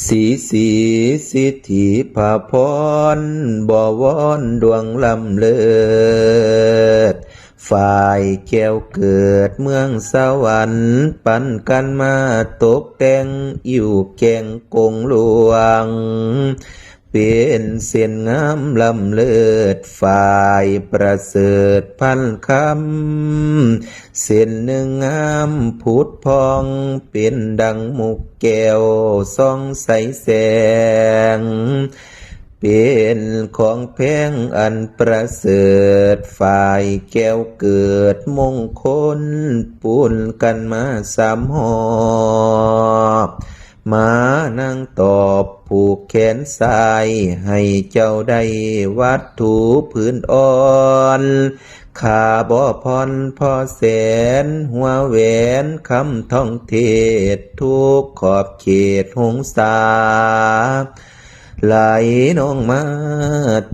สีสีสิทธิภาพรบวรดวงลำเลิศฝ่ายแก้วเกิดเมืองสวรรค์ปันกันมาตกแต่งอยู่แกงกงหลวง เป็นเส้นงามลำเลิศฝ่ายประเสริฐพันคำ เส้นหนึ่งงามผุดพอง เป็นดังมุกแก้วส่องใสแสง เป็นของแพงอันประเสริฐฝ่ายแก้วเกิดมงคลปุนกันมาสามหอบ มานั่งตอบผูกแขนสาย ให้เจ้าได้วัตถุพื้นอ่อนขาบ่อพรพอแสน หัวแหวนคำท่องเทศ ทุกขอบเขตหงสาไหลน้องมา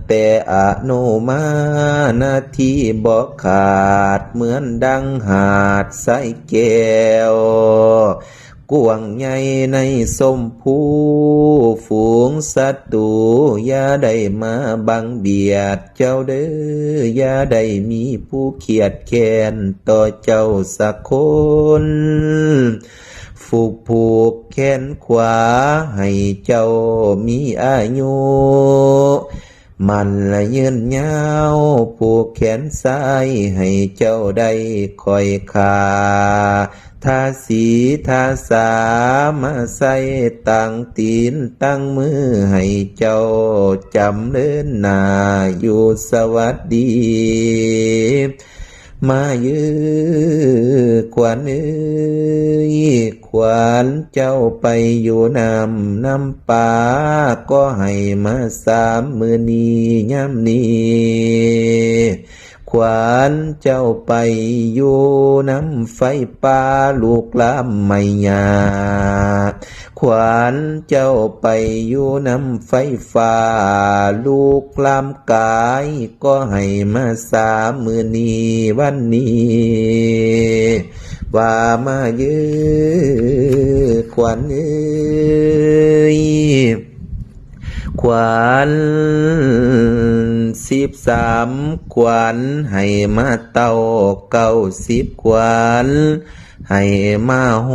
แต่อโนมานาทีบอกขาด เหมือนดังหาดใสแก้ว กวางใหญ่ในสมผู้ฝูงศัตรูอย่าได้มาบังเบียดเจ้าเด้ออย่าได้มีผู้เขียดแค้นต่อเจ้าสักคนผูกผูกแขนขวาให้เจ้ามีอายุมันละยืนยาวผูกแขนซ้ายให้เจ้าได้คอยขา ทาสีทาสามาใส่ตั้งตีนตั้งมือให้เจ้าจำเดินหนาอยู่สวัสดี มายือขวัญเอ้ยขวัญเจ้าไปอยู่นำน้ำป่าก็ให้มาสามมือนี้ย่ำนี้ ขวานเจ้าไปอยู่น้ำไฟป่าลูกลามไม่ยาขวานเจ้าไปอยู่น้ำไฟฟ้าลูกลามกายก็ให้มาสามมือนีวันนี้ว่ามาเยือขวัญเอ้ยขวัญ สิบสามขวัญให้มาเต้าเก้าสิบขวัญให้มาโฮ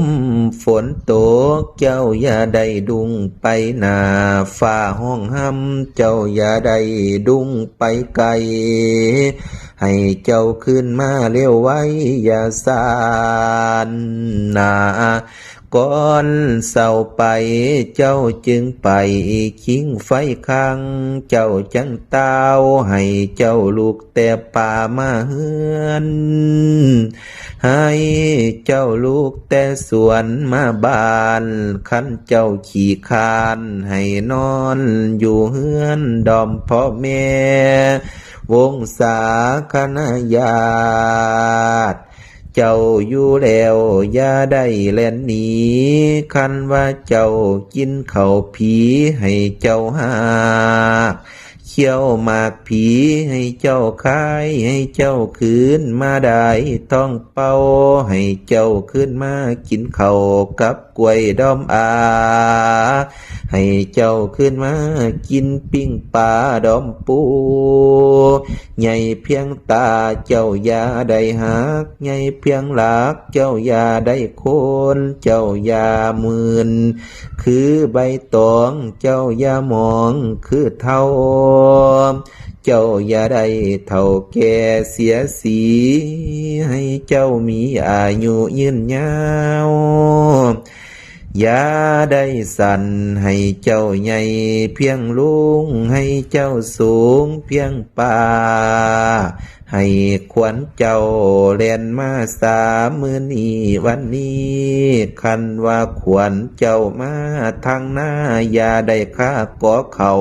มฝนตกเจ้าอย่าได้ดุงไปหนาฝ่าห้องห้ำเจ้าอย่าได้ดุงไปไกล ให้เจ้าขึ้นมาเร็วไว้อย่าสานนา ก่อนเศร้าไปเจ้าจึงไปคิงไฟข้างเจ้าจังเต้าให้เจ้าลูกแต่ป่ามาเฮือนให้เจ้าลูกแต่สวนมาบานขันเจ้าขี่คานให้นอนอยู่เฮือนดอมพ่อแม่วงศาคณะญาติ เจ้าอยู่แล้วอย่าได้แล่นหนีคันว่าเจ้ากินเข่าผีให้เจ้าหา เขี้ยวหมากผีให้เจ้าคายให้เจ้าคืนมาได้ต้องเป้าให้เจ้าขึ้นมากินเขากับกล้วยดอมอา ให้เจ้าขึ้นมากินปิ้งปลาดอมปูใหญ่เพียงตาเจ้าอย่าได้หักใหญ่เพียงหลักเจ้าอย่าได้โคนเจ้าอย่ามืนคือใบตองเจ้าอย่ามองคือเท่าเจ้าอย่าได้เท่าแก่เสียสี ให้เจ้ามีอายุยืนยาว อย่าได้สั่นให้เจ้าใหญ่เพียงลุงให้เจ้าสูงเพียงป่า ให้ขวัญเจ้าเล่นมาสามมือนี้วันนี้ คันว่าขวัญเจ้ามาทางหน้าอย่าได้ค่าก่อเขา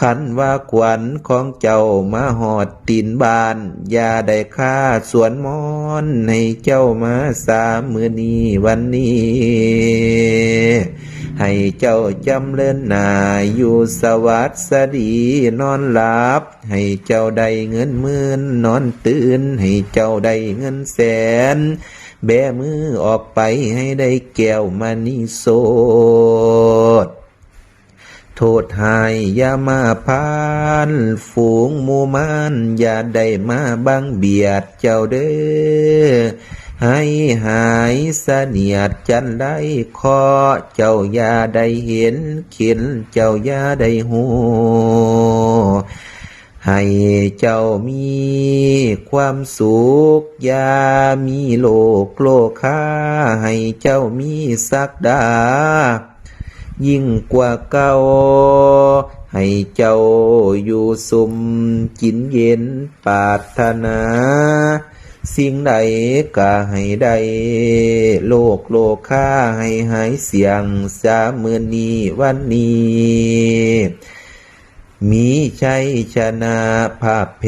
คันว่าขวัญของเจ้ามาหอดตีนบาน อย่าได้ค่าสวนมอนให้เจ้ามาสามมือนี้วันนี้ ให้เจ้าจำเลินหนาอยู่สวัสดีนอนหลับ ให้เจ้าได้เงินหมื่นนอนตื่น ให้เจ้าได้เงินแสน แบมือออกไปให้ได้แก้วมานิโสด โทษหายอย่ามาพานฝูงมูมานอย่าได้มาบังเบียดเจ้าเด้อให้หายเสนียดจันได้คอเจ้าอย่าได้เห็นเข็นเจ้าอย่าได้หูให้เจ้ามีความสุขอย่ามีโลกโลค่าให้เจ้ามีสักดา ยิ่งกว่าเก่าให้เจ้าอยู่สุมกินเย็นปาถนา สิ่งใดก็ให้ได้โลกโลค่าให้หายเสียงสามมือนี้วันนี้ มีชัยชนะภาพเพ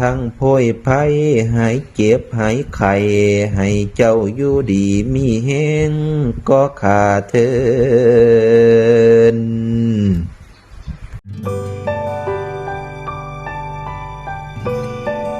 ทั้งโพยภัยหายเก็บหายไข่ให้เจ้าอยู่ดีมีแห้งก็ขาเธอ